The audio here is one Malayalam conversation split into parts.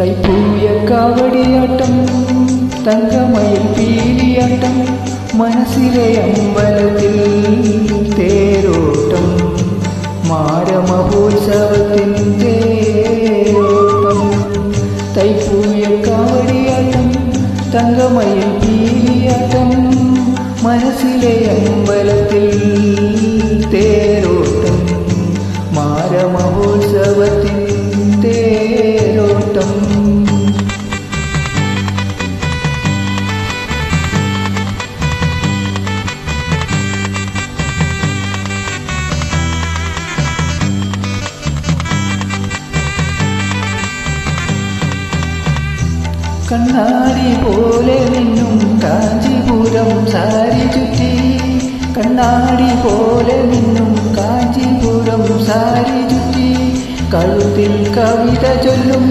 തൈപ്പൂയ കാവടിയാട്ടം തങ്കമയിൽ പീലിയാട്ടം മനസ്സിലെ അമ്പലത്തിൽ തേരോട്ടം മാരമഹോത്സവത്തിൻ തേരോട്ടം. തൈപ്പൂയ കാവടിയാട്ടം തങ്കമയിൽ പീലിയാട്ടം മനസ്സിലെ അമ്പലത്തിൽ കണ്ണാടി പോലെ നിന്നും കാഞ്ചിപുരം സാരി ചുറ്റി. കണ്ണാടി പോലെ നിന്നും കാഞ്ചിപുരം സാരി ചുറ്റി. കഴുത്തിൽ കവിത ചൊല്ലും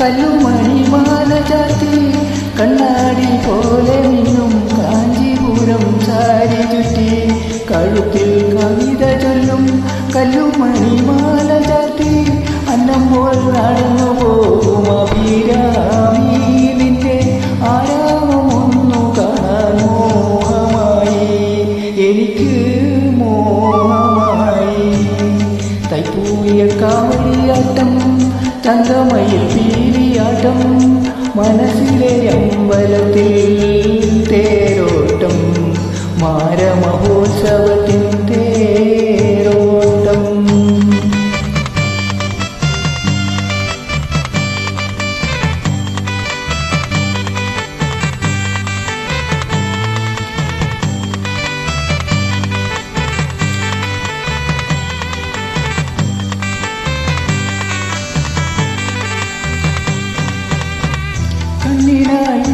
കല്ലുമണി മാല ചാത്തി കണ്ണാടി പോലെ നിന്നും കാഞ്ചിപുരം സാരി ചുറ്റി. കഴുത്തിൽ കവിത ചൊല്ലും കല്ലുമണി മോഹമായി. തൈപ്പൂയ കാവടിയാട്ടം തങ്കമയിൽ പീലിയാട്ടം മനസ്സിലെ അമ്പലത്തിൽ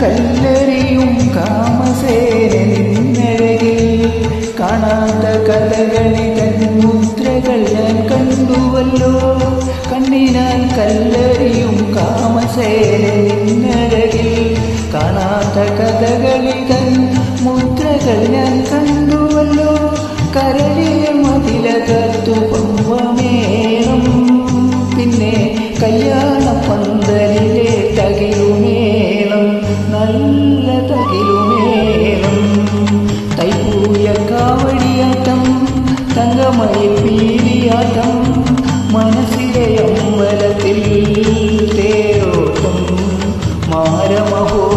കല്ലെറിയും കാമസേന നിന്നഴകിൽ കാണാത്ത കഥകളി തൻ മുദ്രകൾ ഞാൻ കണ്ടുവല്ലോ. കണ്ണിനാൽ കല്ലെറിയും കാമസേന നിന്നഴകിൽ കാണാത്ത കഥകളി തൻ മുദ്രകൾ ഞാൻ നല്ല തകിലുമേളം തൈപ്പൂയ കാവടിയാട്ടം തങ്കമണി പീലിയാട്ടം മനസ്സിലെ അമ്പലത്തിൽ തേരോട്ടം മാരമഹോത്സവത്തിൽ